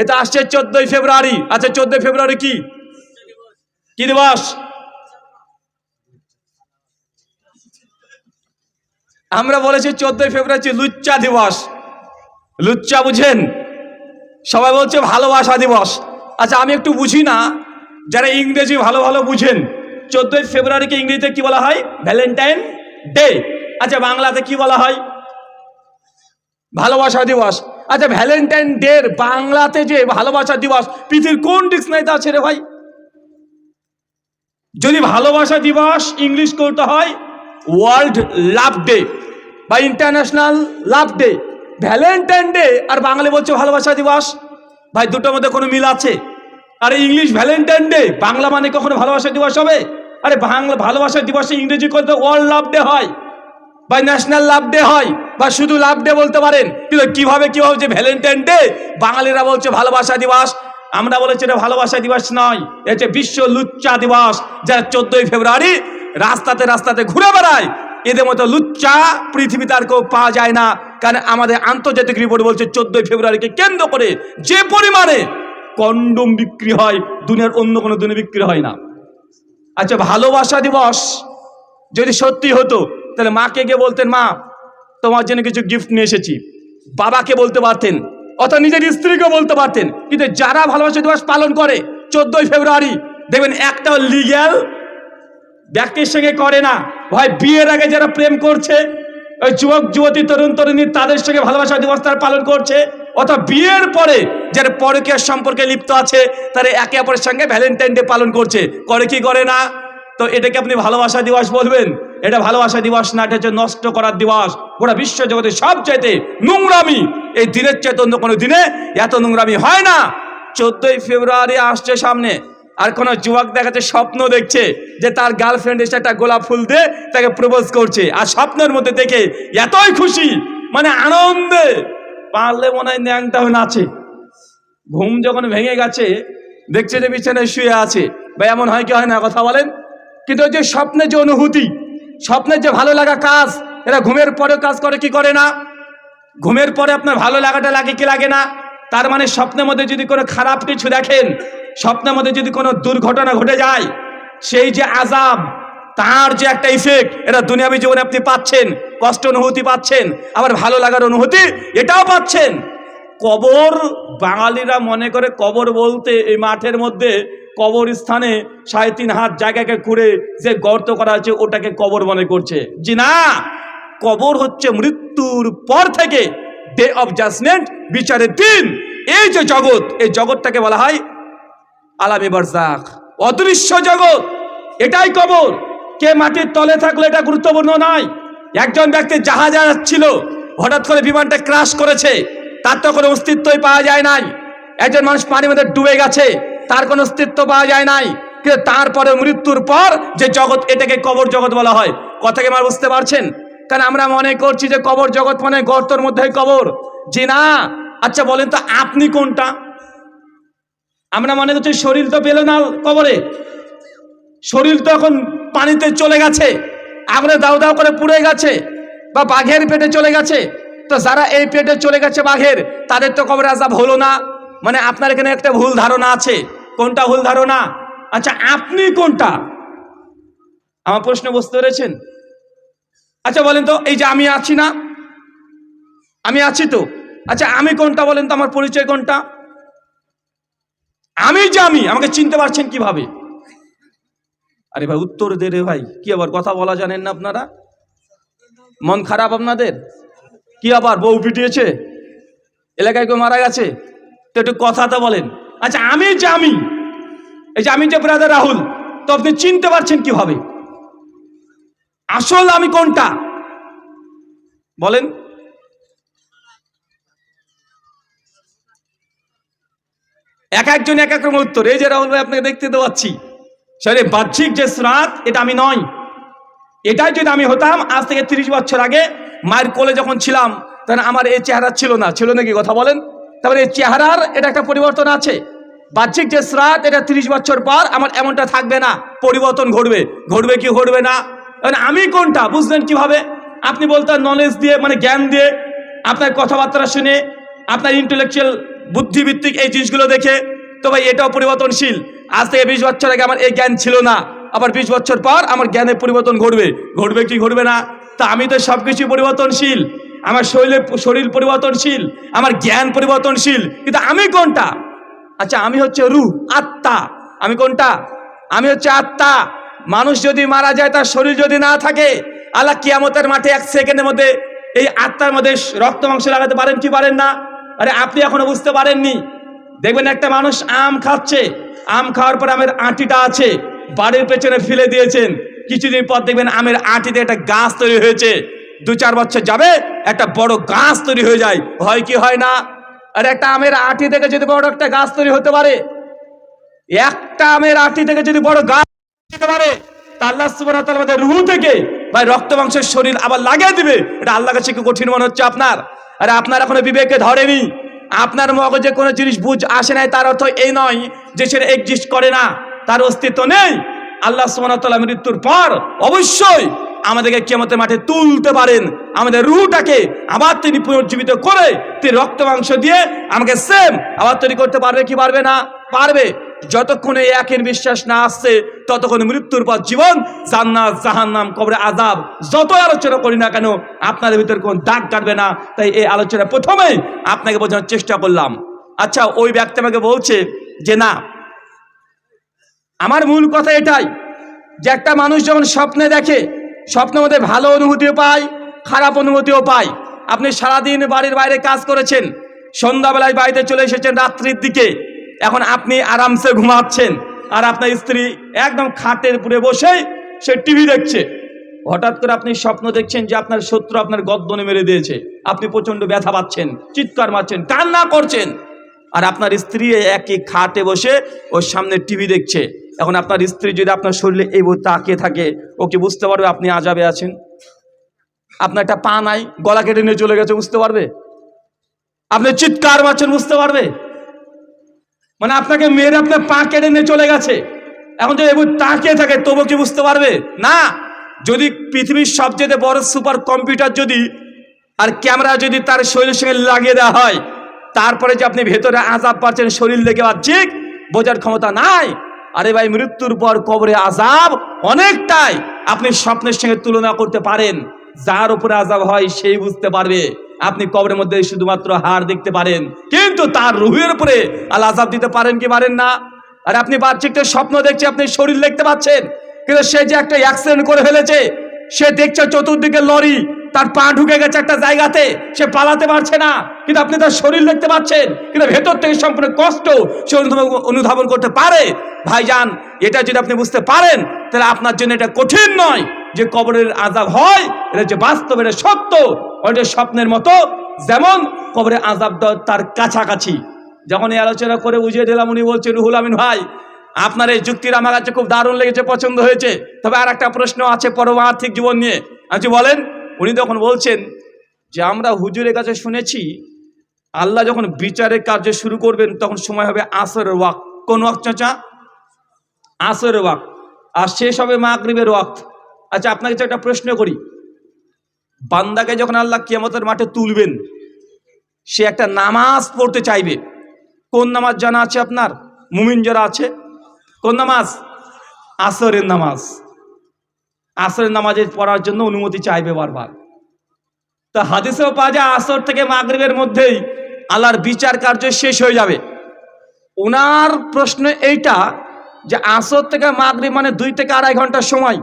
এটা আসছে চোদ্দই ফেব্রুয়ারি। আচ্ছা চোদ্দই ফেব্রুয়ারি কি? কি দিবস? আমরা বলেছি চোদ্দই ফেব্রুয়ারি লুচ্চা দিবস। লুচ্চা বুঝেন? সবাই বলছে ভালোবাসা দিবস। আচ্ছা আমি একটু বুঝি না। যারা ইংরেজি ভালো ভালো বুঝেন, চোদ্দই ফেব্রুয়ারিকে ইংরেজিতে কি বলা হয়? Valentine day. আচ্ছা বাংলাতে কি বলা হয়? ভালোবাসা দিবস। আচ্ছা ভ্যালেন্টাইন ডে বাংলাতে যে ভালোবাসা দিবস, পৃথিবীর কোন ডিকশনারিতে আছে রে ভাই? যদি ভালোবাসা দিবস ইংলিশ করতে হয় ওয়ার্ল্ড লাভ ডে বা international love day Valentine day আর বাঙালি বলছে ভালোবাসা দিবস, ভাই দুটোর মধ্যে কোনো মিল আছে? আরে ইংলিশ ভ্যালেন্টাইন ডে বাংলা মানে কখনো ভালোবাসা দিবস হবে? আরে বাংলা ভালোবাসা দিবসে ইংরেজি করতে ওয়ার্ল্ড লাভ ডে হয়, বা ন্যাশনাল লাভ ডে হয়। বা শুধু লাভ ডে বলতে পারেন? কিন্তু কীভাবে কি হচ্ছে ভ্যালেন্টাইন ডে বাঙালিরা বলছে ভালোবাসা দিবস। আমরা বলেছি এটা ভালোবাসা দিবস নয়, এটা বিশ্ব লুচ্চা দিবস। যা চোদ্দই ফেব্রুয়ারি রাস্তাতে রাস্তাতে ঘুরে বেড়ায়, এদের মতো লুচ্চা পৃথিবীতে আর কেউ পাওয়া যায় না। কারণ আমাদের আন্তর্জাতিক রিপোর্ট বলছে চোদ্দই ফেব্রুয়ারিকে কেন্দ্র করে যে পরিমাণে কন্ডম বিক্রি হয়, দুনিয়ার অন্য কোনো দিনে বিক্রি হয় না। আচ্ছা ভালোবাসা দিবস যদি সত্যি হতো, তাহলে মাকে গিয়ে বলতেন, মা তোমার জন্য কিছু গিফট নিয়ে এসেছি। বাবাকে বলতে পারতেন, অথবা নিজের স্ত্রীকে বলতে পারতেন, কিন্তু যারা ভালোবাসা দিবস পালন করে, চোদ্দই ফেব্রুয়ারি, দেখবেন একটাও লিগ্যাল ব্যক্তির সঙ্গে করে না। ভাই, বিয়ের আগে যারা প্রেম করছে, ওই যুবক, যুবতী, তরুণ, তরুণী, তাদের সঙ্গে ভালোবাসা দিবস তারা পালন করছে, অথবা বিয়ের পরে যারা পরকীয়ার সম্পর্কে লিপ্ত আছে, তারা একে অপরের সঙ্গে ভ্যালেন্টাইন ডে পালন করছে। করে কি, করে না? তো এটাকে আপনি ভালোবাসা দিবস বলবেন? এটা ভালোবাসা দিবস না, এটা হচ্ছে নষ্ট করার দিবস। গোটা বিশ্ব জগতে সব চাইতে নোংরামি এই দিনের চাইতে অন্য কোনো দিনে এত নোংরামি হয় না। চোদ্দই ফেব্রুয়ারি আসছে সামনে। আর কোনো যুবক দেখাচ্ছে, স্বপ্ন দেখছে যে তার গার্লফ্রেন্ড এসে একটা গোলাপ ফুল দিয়ে তাকে প্রপোজ করছে। আর স্বপ্নের মধ্যে দেখে এতই খুশি মানে আনন্দে। পারলে মনে হয় ন্যাংটা হয়ে নাচে। ঘুম যখন ভেঙে গেছে, দেখছে যে বিছানায় শুয়ে আছে। বা এমন হয় কি হয় না, কথা বলেন? কিন্তু ওই যে স্বপ্নের যে অনুভূতি স্বপ্নের যে ভালো লাগা কাজ, এরা ঘুমের পরেও কাজ করে, কি করে না? ঘুমের পরে আপনার ভালো লাগাটা লাগে কি লাগে না? তার মানে স্বপ্নের মধ্যে যদি কোনো খারাপ কিছু দেখেন, স্বপ্নের মধ্যে যদি কোনো দুর্ঘটনা ঘটে যায়, সেই যে আজাব তার যে একটা ইফেক্ট এটা দুনিয়াবী জীবনে আপনি পাচ্ছেন, কষ্ট অনুভূতি পাচ্ছেন, আবার ভালো লাগার অনুভূতি এটাও পাচ্ছেন। কবর বাঙালিরা মনে করে কবর বলতে এই মাঠের মধ্যে কবর স্থানে সাড়ে তিন হাত জায়গাকে খুঁড়ে যে গর্ত করা আছে, ওটাকে কবর মনে করছে। জি না! কবর হচ্ছে মৃত্যুর পর থেকে ডে অফ জাজমেন্ট বিচারের দিন। এই যে জগৎ, এই জগৎটাকে বলা হয় আলামে বারজাক অদৃশ্য জগৎ, এটাই কবর। কে মাটির তলে থাকলে এটা গুরুত্বপূর্ণ নয়। একজন ব্যক্তি জাহাজে যাচ্ছিল হঠাৎ করে বিমানটা ক্রাশ করেছে, তার তো কোনো অস্তিত্বই পাওয়া যায় নাই। একজন মানুষ পানির মধ্যে ডুবে গেছে তার কোনো অস্তিত্ব পাওয়া যায় নাই। কিন্তু তারপরে মৃত্যুর পর যে জগৎ, এটাকে কবর জগৎ বলা হয়। কথাকে আমার বুঝতে পারছেন? কারণ আমরা মনে করছি যে কবর জগৎ মানে গর্তর মধ্যে কবর। যে না আচ্ছা বলেন তো আপনি কোনটা? আমরা মনে করছি শরীর তো পেল না কবরে। শরীর তো এখন পানিতে চলে গেছে। আগুনে দাও দাও করে পুড়ে গেছে বা বাঘের পেটে চলে গেছে। তো যারা এই পেটে চলে গেছে বাঘের, তাদের তো কবরে আজাব হলো না। মানে আপনার এখানে একটা ভুল ধারণা আছে। কোনটা ভুল ধারণা? আচ্ছা আপনি কোনটা? আমার প্রশ্ন বুঝতে পেরেছেন? আচ্ছা বলেন তো, এই যে আমি আছি না? আমি আছি তো? আচ্ছা আমি কোনটা বলেন তো, আমার পরিচয় কোনটা? আমি যে আমি, আমাকে চিনতে পারছেন কীভাবে? আরে ভাই, উত্তর দে রে ভাই, কি আবার কথা বলা জানেন না আপনারা? মন খারাপ আপনাদের? কি আবার বউ পিটিয়েছে? এলাকায় কেউ মারা গেছে? তো একটু কথা তো বলেন। আচ্ছা আমি যে আমি, এই যে আমি যে ব্রাদার রাহুল, তো আপনি চিনতে পারছেন কীভাবে? আসল আমি কোনটা? বলেন। এক একজন এক এক রকম উত্তর। এই যে রাহুল ভাই, আপনাকে দেখতে পাচ্ছি। সেটা বাহ্যিক যে স্রাত এটা আমি নয়। এটাই যদি আমি হতাম, আজ থেকে তিরিশ বছর আগে মায়ের কোলে যখন ছিলাম, তখন আমার এই চেহারা ছিল না। ছিল নাকি? কথা বলেন। তারপরে চেহারার এটা একটা পরিবর্তন আছে। বাহ্যিক যে স্রাত এটা তিরিশ বছর পর আমার এমনটা থাকবে না, পরিবর্তন ঘটবে। ঘটবে কি ঘটবে না? মানে আমি কোনটা, বুঝলেন কীভাবে? আপনি বলতেন নলেজ দিয়ে মানে জ্ঞান দিয়ে, আপনার কথাবার্তা শুনে, আপনার ইন্টেলেকচুয়াল বুদ্ধিভিত্তিক এই জিনিসগুলো দেখে, তো ভাই এটাও পরিবর্তনশীল। আজ থেকে বিশ বছর আগে আমার এই জ্ঞান ছিল না, আবার বিশ বছর পর আমার জ্ঞানের পরিবর্তন ঘটবে। ঘটবে কি ঘটবে না? তা আমি তো সব কিছু পরিবর্তনশীল। আমার শরীরের শরীর পরিবর্তনশীল, আমার জ্ঞান পরিবর্তনশীল, কিন্তু আমি কোনটা? আচ্ছা আমি হচ্ছে রু আত্মা। আমি কোনটা? আমি হচ্ছে আত্মা। মানুষ যদি মারা যায়, তার শরীর যদি না থাকে, আল্লাহ কিয়ামতের মাঠে এক সেকেন্ডের মধ্যে এই আত্মার মধ্যে রক্ত মাংস লাগাতে পারেন কি পারেন না? আরে, আপনি এখনও বুঝতে পারেননি। দেখবেন একটা মানুষ আম খাচ্ছে। আম খাওয়ার পর আমের আঁটিটা আছে, বাড়ির পেছনে ফেলে দিয়েছেন। কিছুদিন পর দেখবেন আমের আঁটিতে একটা গাছ তৈরি হয়েছে। দু চার বছর যাবে, একটা বড় গাছ তৈরি হয়ে যায়। হয় কি হয় না? আর একটা আমের আঁটি থেকে যদি বড় একটা গাছ তৈরি হতে পারে, একটা আমের আঁটি থেকে যদি বড় গাছ হতে পারে, তা আল্লাহ ওয়া আমাদের রুহু থেকে, ভাই রক্ত মাংসের শরীর আবার লাগিয়ে দিবে। এটা আল্লাহ কাছে কি কঠিন মনে হচ্ছে আপনার? আরে আপনার এখনও বিবেকে ধরেনি। আপনার মগজে কোনো জিনিস বুঝ আসে নাই, তার অর্থ এই নয় যে সেটা এক্সিস্ট করে না। তার অস্তিত্ব নেই। আল্লাহ তাআলা মৃত্যুর পর অবশ্যই আমাদেরকে কেমতের মাঠে তুলতে পারেন। আমাদের রুহটাকে আবার তিনি পুনর্জীবিত করে তিনি রক্ত মাংস দিয়ে আমাকে সেম আবার তৈরি করতে পারবে কি পারবে না? পারবে। যতক্ষণ এই একের বিশ্বাস না আসছে, ততক্ষণ মৃত্যুর পর জীবন, জান্নাত, জাহান্নাম, কবরে আজাব যত আলোচনা করি না কেন, আপনাদের ভিতরে কোন দাগ কাটবে না। তাই এই আলোচনা প্রথমেই আপনাকে বোঝানোর চেষ্টা করলাম। আচ্ছা ওই ব্যক্তি আমাকে বলছে যে, না, আমার মূল কথা এটাই যে, একটা মানুষ যখন স্বপ্নে দেখে স্বপ্নের মধ্যে ভালো অনুভূতিও পায় খারাপ অনুভূতিও পায় আপনি সারাদিন বাড়ির বাইরে কাজ করেছেন, সন্ধ্যাবেলায় বাড়িতে চলে এসেছেন রাত্রির দিকে। এখন আপনি আরামসে ঘুমাচ্ছেন আর আপনার স্ত্রী একদম খাটের উপরে বসে সে টিভি দেখছে। হঠাৎ করে আপনি স্বপ্ন দেখছেন যে আপনার শত্রু আপনার গদ্দনে মেরে দিয়েছে। আপনি প্রচণ্ড ব্যথা পাচ্ছেন, চিৎকার মারছেন, কান্না করছেন। আর আপনার স্ত্রী একই খাটে বসে ওর সামনে টিভি দেখছে। এখন আপনার স্ত্রী যদি আপনার শরীরে এই তাকিয়ে থাকে, ও কি বুঝতে পারবে আপনি আজাবে আছেন? আপনার একটা পা নাই, গলা কেটে নিয়ে চলে গেছে, বুঝতে পারবে? আপনি চিৎকার মারছেন, বুঝতে পারবে? মানে আপনাকে মেয়ের আপনার পা কেটে নিয়ে চলে গেছে। এখন যদি এবার তাকিয়ে থাকে, তবু কি বুঝতে পারবে? না! যদি পৃথিবীর সবচেয়ে বড় সুপার কম্পিউটার যদি আর ক্যামেরা যদি তার শরীরের সঙ্গে লাগিয়ে দেওয়া হয়, তারপরে যে আপনি ভেতরে আজাব পাচ্ছেন, শরীর লেগে বাহ্যিক বোঝার ক্ষমতা নাই। আরে ভাই, মৃত্যুর পর কবরে আজাব অনেকটাই আপনি স্বপ্নের সঙ্গে তুলনা করতে পারেন। যার উপরে আজাব হয়, সেই বুঝতে পারবে। আপনি কবরের মধ্যে শুধুমাত্র হাড় দেখতে পারেন। কিন্তু তার রুহের উপরে আল্লাহ আজাব দিতে পারেন কি পারেন না? আর আপনি বাহ্যিকটা স্বপ্ন দেখছে, আপনি শরীর দেখতে পাচ্ছেন। কিন্তু সে যে একটা অ্যাক্সিডেন্ট করে ফেলেছে, সে দেখছে চতুর্দিকে লরি তার পা ঢুকে গেছে একটা জায়গাতে, সে পালাতে পারছে না। কিন্তু আপনি তার শরীর দেখতে পাচ্ছেন, কিন্তু ভেতর থেকে সম্পূর্ণ কষ্ট সে অনুধাবন করতে পারে। ভাইজান, এটা যদি আপনি বুঝতে পারেন, তাহলে আপনার জন্য এটা কঠিন নয় যে কবরের আজাব হয়, এটা যে বাস্তব, এটা সত্য। ওইটা স্বপ্নের মতো, যেমন কবরের আজাব তার কাছাকাছি। যখন এই আলোচনা করে বুঝিয়ে দিলাম, উনি বলছেন রুহুল আমিন ভাই, আপনার এই যুক্তির আমার কাছে খুব দারুণ লেগেছে, পছন্দ হয়েছে। তবে আর একটা প্রশ্ন আছে পরমার্থিক জীবন নিয়ে। আচ্ছা বলেন উনি তখন বলছেন যে, আমরা হুজুরের কাছে শুনেছি, আল্লাহ যখন বিচারের কার্য শুরু করবেন, তখন সময় হবে আসরের ওয়াক কোন ওয়াক চাচা? আসরের ওয়াক আর শেষ হবে মাগরিবের ওয়াক্ত। আচ্ছা আপনাকে একটা প্রশ্ন করি। বান্দাকে যখন আল্লাহ কিয়ামতের মাঠে তুলবেন, সে একটা নামাজ পড়তে চাইবে। কোন নামাজ জানা আছে আপনার? মুমিন যারা আছে? কোন নামাজ? আসরের নামাজ। আসরের নামাজে পড়ার জন্য অনুমতি চাইবে বারবার। তা হাদিসেও পাওয়া যায়, আসর থেকে মাগরিবের মধ্যেই আল্লাহর বিচার কার্য শেষ হয়ে যাবে। ওনার প্রশ্ন এইটা যে আসর থেকে মাগরিব মানে দুই থেকে আড়াই ঘণ্টার সময়।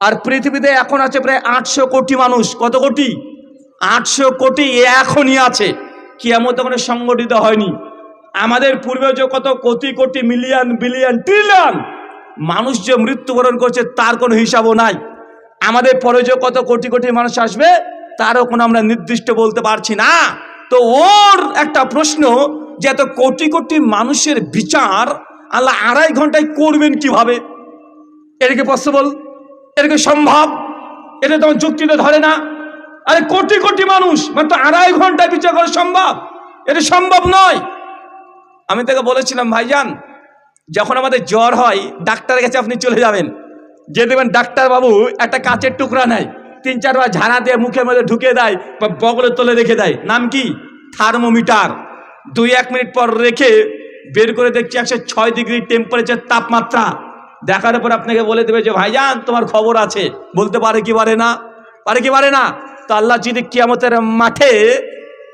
আর পৃথিবীতে এখন আছে প্রায় আটশো কোটি মানুষ। কত কোটি? আটশো কোটি এখনই আছে। কিয়ামত তখন সংগঠিত হয়নি। আমাদের পূর্বে যে কত crore crore million, billion, trillion মানুষ যে মৃত্যুবরণ করছে, তার কোনো হিসাবও নাই। আমাদের পরে যে কত কোটি কোটি মানুষ আসবে, তারও কোনো আমরা নির্দিষ্ট বলতে পারছি না। তো ওর একটা প্রশ্ন, যে এত কোটি কোটি মানুষের বিচার আল্লাহ আড়াই ঘন্টায় করবেন কীভাবে? এটা কি পসিবল এটা কি সম্ভব? এটা তোমার যুক্তিতে ধরে না। আরে কোটি কোটি মানুষ, মাত্র আড়াই ঘন্টায় বিচার করা সম্ভব? এটা সম্ভব নয়। আমি তাকে বলেছিলাম, ভাইজান যখন আমাদের জ্বর হয়, ডাক্তারের কাছে আপনি চলে যাবেন। যে দেখবেন ডাক্তারবাবু একটা কাচের টুকরা নেয়। তিন চারবার ঝাড়া দিয়ে মুখের মধ্যে ঢুকে দেয়, বা বগলের তলে রেখে দেয়। নাম কি? থার্মোমিটার। দুই এক মিনিট পর রেখে বের করে দেখছি একশো ছয় ডিগ্রি টেম্পারেচার তাপমাত্রা। দেখার পর আপনাকে বলে দেবে যে, ভাইজান, তোমার খবর আছে। বলতে পারে কি পারে না? পারে কি পারে না? তো আল্লাহ যদি কিয়ামতের মাঠে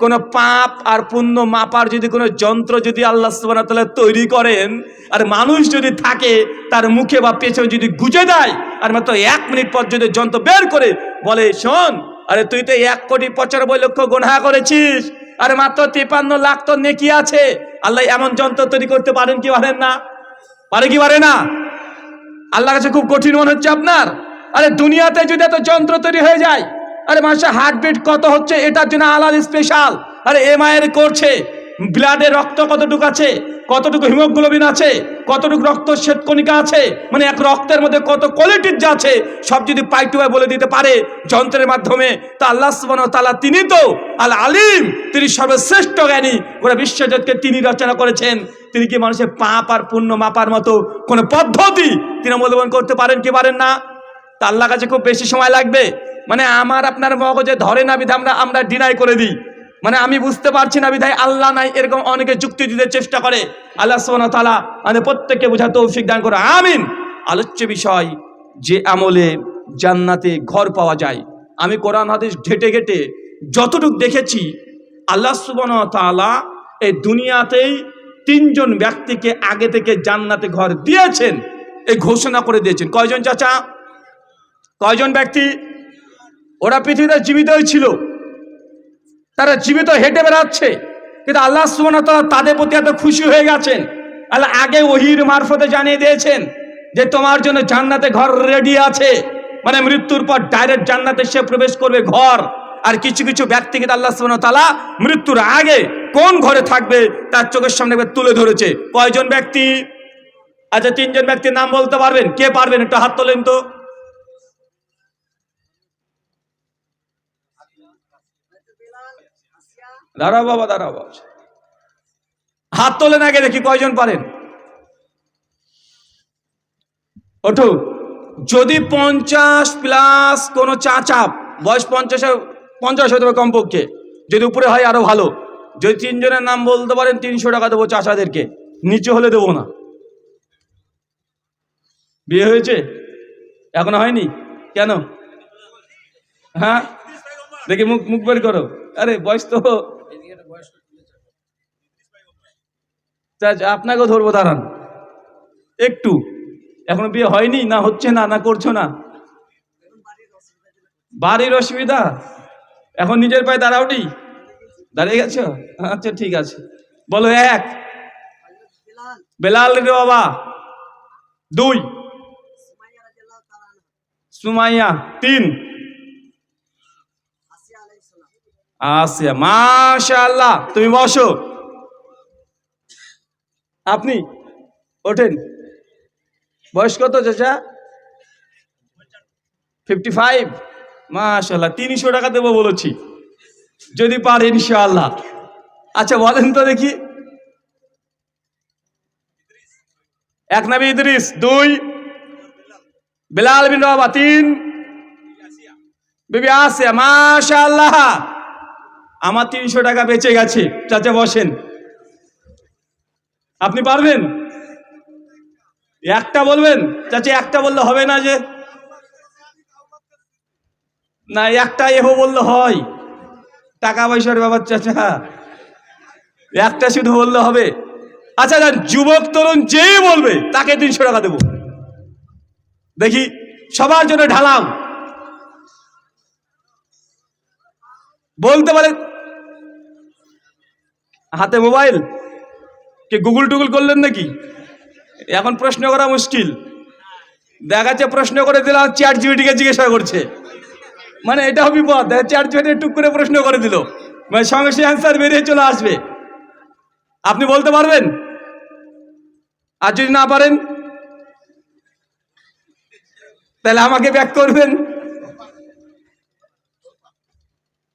কোনো পাপ আর পুণ্য মাপার যদি কোনো যন্ত্র যদি আল্লাহ সুবহানাহু তৈরি করেন, আর মানুষ যদি থাকে, তার মুখে বা পেছনে যদি গুজে দেয়, আর মাত্র এক মিনিট পর যদি যন্ত্র বের করে বলে, শোন, আরে তুই তো এক কোটি পঁচানব্বই লক্ষ গোনা করেছিস, আরে মাত্র তিপান্ন লাখ তো নেকি আছে, আল্লাহ এমন যন্ত্র তৈরি করতে পারেন কি পারেন না? পারে কি পারে না? আল্লাহ কাছে খুব কঠিন মনে হচ্ছে আপনার। আরে দুনিয়াতে যদি এত যন্ত্র তৈরি হয়ে যায় আরে মানুষের হার্টবিট কত হচ্ছে? এটার জন্য আলাদা স্পেশাল আরে এমআইআর করছে। ব্লাডে রক্ত কতটুকু আছে? কতটুকু হিমোগ্লোবিন আছে? কতটুকু রক্ত শ্বেতকণিকা আছে? মানে এক রক্তের মধ্যে কত কোয়ালিটির যা আছে, সব যদি পাই টু বলে দিতে পারে যন্ত্রের মাধ্যমে, তা আল্লাহ তাআলা তিনি তো আল আলিম তিনি সর্বশ্রেষ্ঠ জ্ঞানী। ওরা বিশ্বজগৎকে তিনি রচনা করেছেন। তিনি কি মানুষের পাপ আর পুণ্য মাপার মতো কোনো পদ্ধতি তিনি অবলম্বন করতে পারেন কি পারেন না? তা আল্লাহ কাছে খুব বেশি সময় লাগবে। মানে আমার আপনার মগজে ধরে না বিধা আমরা আমরা ডিনাই করে দিই। মানে আমি বুঝতে পারছি না বিধায় আল্লাহ নাই, এরকম অনেকে যুক্তি দিতে চেষ্টা করে। আল্লাহ সোনা তালা আমাদের প্রত্যেককে বোঝা তৌফিক দান করে আমিন। আলোচ্য বিষয়, যে আমলে জান্নাতে ঘর পাওয়া যায়। আমি কোরআন হাদিস ঘেটে ঘেটে যতটুকু দেখেছি, আল্লাহ সুবন তালা এই দুনিয়াতেই তিনজন ব্যক্তিকে আগে থেকে জান্নাতে ঘর দিয়েছেন। এই ঘোষণা করে দিয়েছেন। কয়জন চাচা? কয়জন ব্যক্তি? ওরা পৃথিবীতে জীবিতই ছিল। তারা জীবিত হেঁটে বেড়াচ্ছে। কিন্তু আল্লাহ সুবহানাহু তাদের প্রতি এত খুশি হয়ে গেছেন। আল্লাহ আগে ওহির মারফতে জানিয়ে দিয়েছেন যে, তোমার জন্য জান্নাতে ঘর রেডি আছে। মানে মৃত্যুর পর ডাইরেক্ট জান্নাতে সে প্রবেশ করবে ঘর। আর কিছু কিছু ব্যক্তিকে আল্লাহ সুবহানাহু ওয়া মৃত্যুর আগে কোন ঘরে থাকবে তার চোখের সামনে তুলে ধরেছে। কয়জন ব্যক্তি? আচ্ছা তিনজন ব্যক্তির নাম বলতে পারবেন? কে পারবেন? একটু হাত তোলেন তো। দাঁড়াও বাবা দাঁড়াও বাবা। হাত তোলেন আগে, দেখি কয়জন পারেন। ওঠো। যদি পঞ্চাশ প্লাস কোনো চা চাপ বয়স পঞ্চাশে পঞ্চাশ হতে হবে কমপক্ষে। যদি উপরে হয় আরও ভালো। যদি তিনজনের নাম বলতে পারেন, তিনশো টাকা দেবো চাষাদেরকে নিচে হলে দেবো না। বিয়ে হয়েছে? এখনও হয়নি? কেন? হ্যাঁ? দেখি মুখ মুখ বের করো। আরে, বয়স তো তা আপনাকেও ধরবো, দাঁড়ান। একটু। এখনও বিয়ে হয়নি? না হচ্ছে না না করছ না? বাড়ির অসুবিধা? এখন নিজের পায়ে দাঁড়াওনি? দাঁড়িয়ে গেছো? আচ্ছা ঠিক আছে। বলো এক। বেলাল রে বাবা। দুই। সুমাইয়া, তিন। আসিয়া, মাশাআল্লাহ, তুমি বসো। আপনি ওঠেন। বয়স কত চাচা? ফিফটি ফাইভ মাশাল্লাহ তিনশো টাকা দেবো বলেছি। যদি পারে ইনশাআল্লাহ। আচ্ছা বলেন তো দেখি। এক নাবি ইদ্রিস, দুই। বেলাল বিন বাবা তিন। বেবি আসে মাশাআল্লাহ। আমার তিনশো টাকা বেঁচে গেছে। চাচা, বসেন। আপনি পারবেন? একটা বলবেন? চাচা, একটা বললে হবে না যে। না, একটা এহো বললে হয়। টাকা পয়সার ব্যাপার, চাচা। একটা শুধু বললে হবে। আচ্ছা যান যুবক তরুণ যেই বলবে, তাকে তিনশো টাকা দেবো। দেখি, সবার জন্য ঢালাম। বলতে পারে হাতে মোবাইল? কে গুগল টুগল করলেন নাকি? এখন প্রশ্ন করা মুশকিল। দেখা যাচ্ছে প্রশ্ন করে দিলাম চ্যাট জিবিটিকে জিজ্ঞাসা করছে। মানে এটাও বিপদ চ্যাট জিবিটি টুক করে প্রশ্ন করে দিল। মানে সঙ্গে সঙ্গে অ্যান্সার বেরিয়ে চলে আসবে। আপনি বলতে পারবেন? আর যদি না পারেন, তাহলে আমাকে ব্যাক করবেন।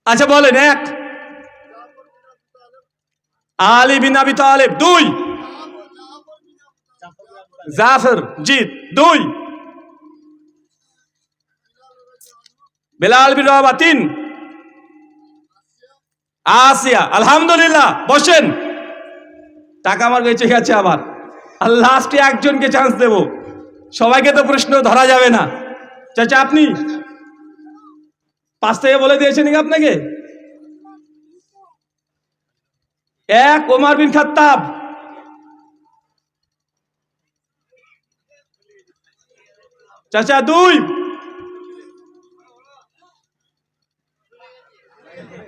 আচ্ছা বলেন, এক। আলী বিন আবি তালেব, দুই। জাফর জিত দুই। বেলাল বিন তিন। আসিয়া, আলহামদুলিল্লাহ, বসেন। টাকা আমার বেঁচে গেছে আবার। আর লাস্টে একজনকে চান্স দেব। সবাইকে তো প্রশ্ন, ধরা যাবে না। চাচা, আপনি? পাঁচ থেকে বলে দিয়েছেন আপনাকে? এক ওমার বিন খাত্তাব। চাচা, দুই।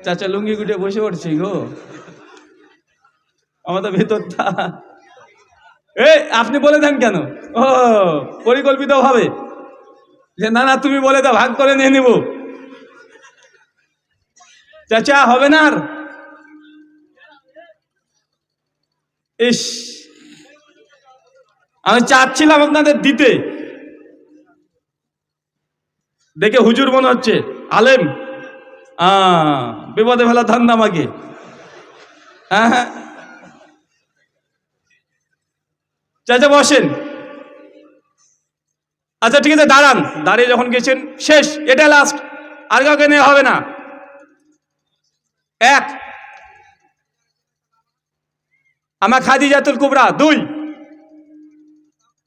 চাচা, লুঙ্গি গুটে বসে পড়ছি গো। আমাদের ভেতরটা। এ আপনি বলে দেন কেন? ও, পরিকল্পিত ভাবে। যে, না না, তুমি বলে দাও, ভাগ করে নিয়ে নিব। চাচা, হবে না আর। ইস। আমি চাচ্ছিলাম আপনাদের দিতে। দেখে হুজুর মনে হচ্ছে, আলেম। বিপদে ফেলা ধান্দা আমাকে। হ্যাঁ হ্যাঁ। চাচা, বসেন। আচ্ছা ঠিক আছে, দাঁড়ান। দাঁড়িয়ে যখন গেছেন, শেষ, এটা লাস্ট আর কাউকে নেওয়া হবে না। এক। আমার খাদিজাতুল কুবরা, দুই।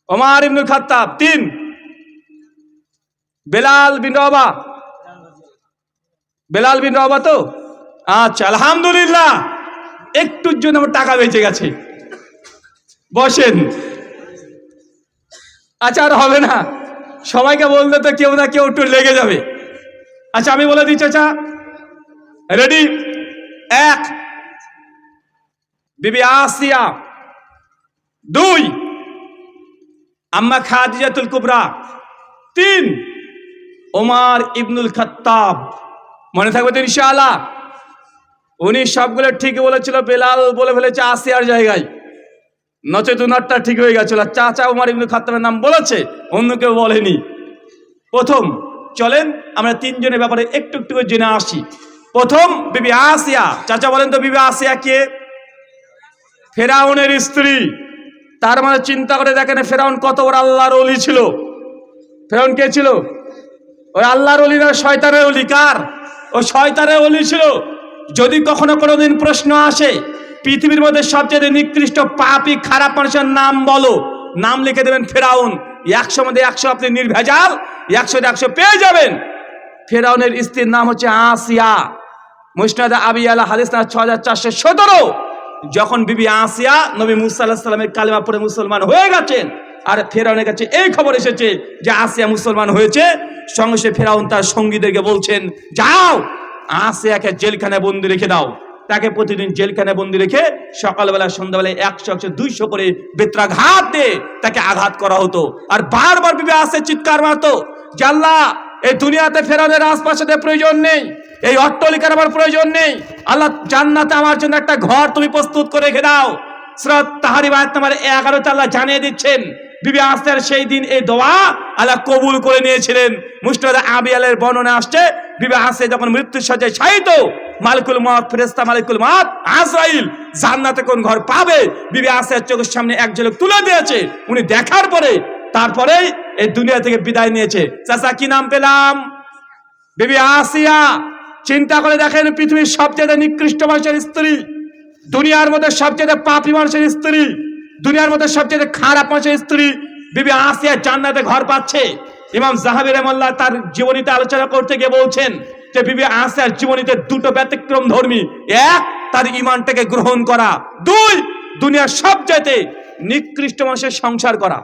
ওমার ইবনুল খাত্তাব, তিন। বেলাল বিন রবা। বেলাল বিন রবা তো? আচ্ছা আলহামদুলিল্লাহ। একটুর জন্য আমার টাকা বেঁচে গেছে। বসেন। আচ্ছা আর হবে না। সবাইকে বলতে তো কেউ না কেউ একটু লেগে যাবে। আচ্ছা আমি বলে দিচ্ছি আচ্ছা। রেডি এক। বিবি আসিয়া। দুই, আম্মা খাদিজাতুল কুবরা। তিন, ওমার ইবনুল খাত্তাব। মনে থাকবে তো ইনশাআল্লাহ? উনি সবগুলো ঠিক বলেছিল, বেলাল বলে ফেলেছে আসিয়ার জায়গায়। নচেত উনারটা ঠিক হয়ে গেছিল। চাচা উমার ইবনুল খাত্তাবের নাম বলেছে, অন্য কেউ বলেনি। প্রথম, চলেন আমরা তিনজনের ব্যাপারে একটু একটু করে জেনে আসি। প্রথম, বিবি আসিয়া। চাচা বলেন তো বিবি আসিয়া কে? ফেরাউনের স্ত্রী। তার মানে চিন্তা করে দেখেন ফেরাউন কত বড় আল্লাহর অলি ছিল। ফেরাউন কে ছিল? ওই আল্লাহর অলি না, শয়তানের অলি কার? ও শয়তানের অলি ছিল। যদি কখনো কোনোদিন প্রশ্ন আসে, পৃথিবীর মধ্যে সবচেয়ে নিকৃষ্ট পাপি, খারাপ মানুষের নাম বলো। নাম লিখে দেবেন ফেরাউন। একশো মধ্যে একশো আপনি নির্ভেজাল, একশো একশো পেয়ে যাবেন। ফেরাউনের স্ত্রীর নাম হচ্ছে আসিয়া। মুসনাদা আবি আলা হাদিস ছ হাজার চারশো সতেরো। যখন বিবি আসিয়া নবী মুসা আল্লাহ সাল্লামের কালিমা পরে মুসলমান হয়ে গেছেন, আর ফেরাউনের কাছে এই খবর এসেছে যে আসিয়া মুসলমান হয়েছে, সঙ্গে সে ফেরাউন তার সঙ্গীদেরকে বলছেন, যাও, আসিয়াকে জেলখানায় বন্দি রেখে দাও। তাকে প্রতিদিন জেলখানায় বন্দি রেখে সকালবেলা, সন্ধ্যাবেলায় একশো একশো, দুইশো করে বেত্রাঘাত দিয়ে তাকে আঘাত করা হতো। আর বারবার বিবে আসে চিৎকার মারতো জাল্লা এই দুনিয়াতে ফেরানোর আশপাশে প্রয়োজন নেই। এই অট্টলিকার আমার প্রয়োজন নেই। আল্লাহ জান্নাতে আমার জন্য একটা ঘর তুমি প্রস্তুত করে রেখে দাও। সুরাত তাহারি বায়াত নাম্বার এগারোতে আল্লাহ জানিয়ে দিচ্ছেন, বিবি আস্তার সেই দিন এই দোয়া আল্লাহ কবুল করে নিয়েছিলেন। মুস্তাদ আবি আলের বর্ণনা আসছে, বিবি আসে যখন মৃত্যুর সজ্জায় ছাইত মালিকুল মত ফেরেস্তা মালিকুল মত আজরাইল জান্নাতে কোন ঘর পাবে? বিবি আসে চোখের সামনে এক ঝলক তুলে দিয়েছে। উনি দেখার পরে তারপরেই এই দুনিয়া থেকে বিদায় নিয়েছে। চাচা, কি নাম পেলাম? বিবি আসিয়া চিন্তা করে দেখেন পৃথিবীর সবচেয়ে নিকৃষ্ট মানুষের স্ত্রী, দুনিয়ার মধ্যে সবচেয়ে পাপি মানুষের স্ত্রী, দুনিয়ার মধ্যে সবচেয়ে খারাপ মানুষের স্ত্রী, বিবি আসিয়া জান্নাতে ঘর পাচ্ছে। ইমাম জাহাবির রহমাল্লাহ তার জীবনীতে আলোচনা করতে গিয়ে বলছেন যে, বিবি আসিয়ার জীবনীতে দুটো ব্যতিক্রম ধর্মী। এক, তার ইমানটাকে গ্রহণ করা। দুই, দুনিয়ার সবচাইতে নিকৃষ্ট মানুষের সংসার করা।